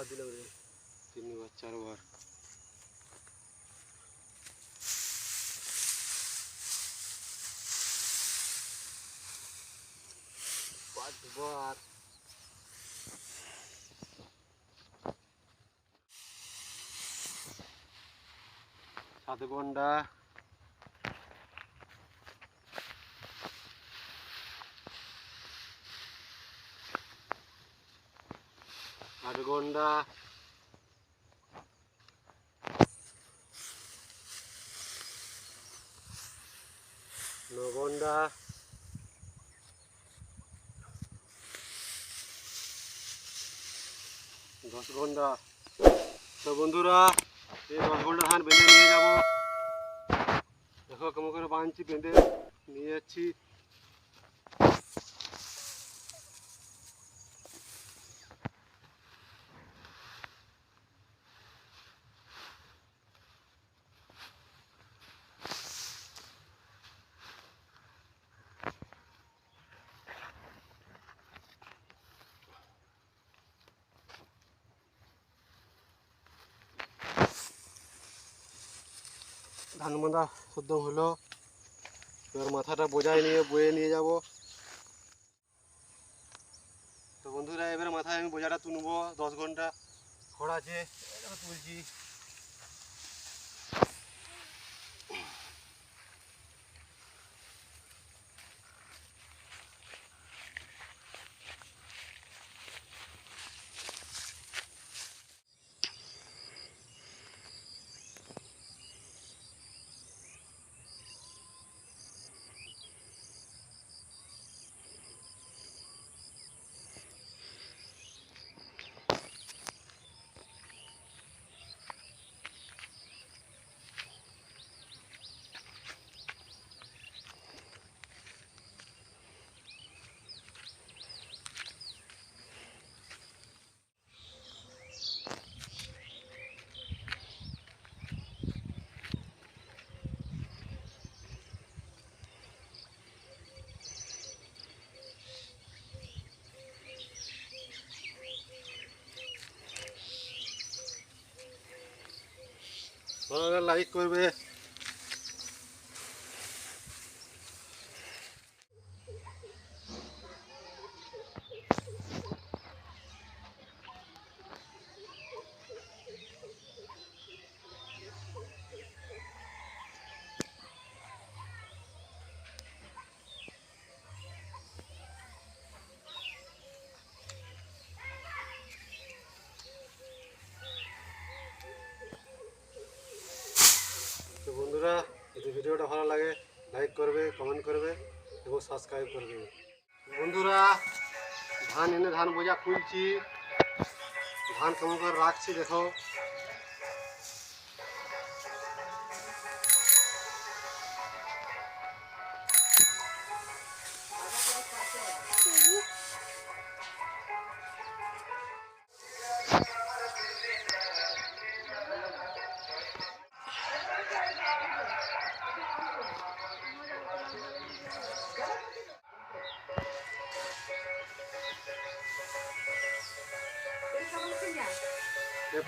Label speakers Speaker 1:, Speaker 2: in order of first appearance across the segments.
Speaker 1: কবার দিলাম রে। তিনবার চারবার। পাঁচবার। সাত ঘণ্টা আট ঘণ্টা ন ঘণ্টা দশ ঘণ্টা তো বন্ধুরা, এই দশ ঘণ্টা ধান বেঁধে নিয়ে যাব। দেখো কেমন করে বাঁধছি বেঁধে নিয়ে যাচ্ছি। ধান বাঁধা শুদ্ধ হলো। এবার মাথাটা বোঝায় নিয়ে, বয়ে নিয়ে যাব। তো বন্ধুরা, এবার মাথায় আমি বোঝাটা তুলবো, দশ ঘণ্টা খোড়া আছে তুলছি। ভালো লাগলে লাইক করবে তো বন্ধুরা যদি ভিডিওটা ভালো লাগে লাইক করবে কমেন্ট করবে এবং সাবস্ক্রাইব করবে বন্ধুরা ধান এনে ধান বোঝা খুলছি ধান কেমন করে রাখছি দেখো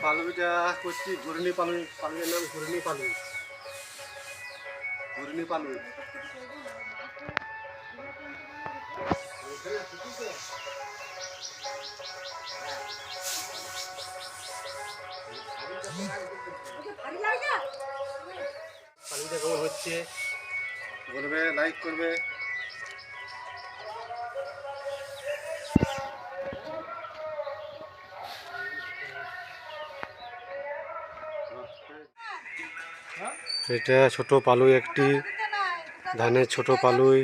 Speaker 1: পালুটা করছি ঘুরনি পালু পালুয়ের নাম ঘুরনি পালু ঘুরনি পালু পালুটা কেমন হচ্ছে? বলবে লাইক করবে। এটা ছোট পালুই একটি ধানের ছোট পালুই।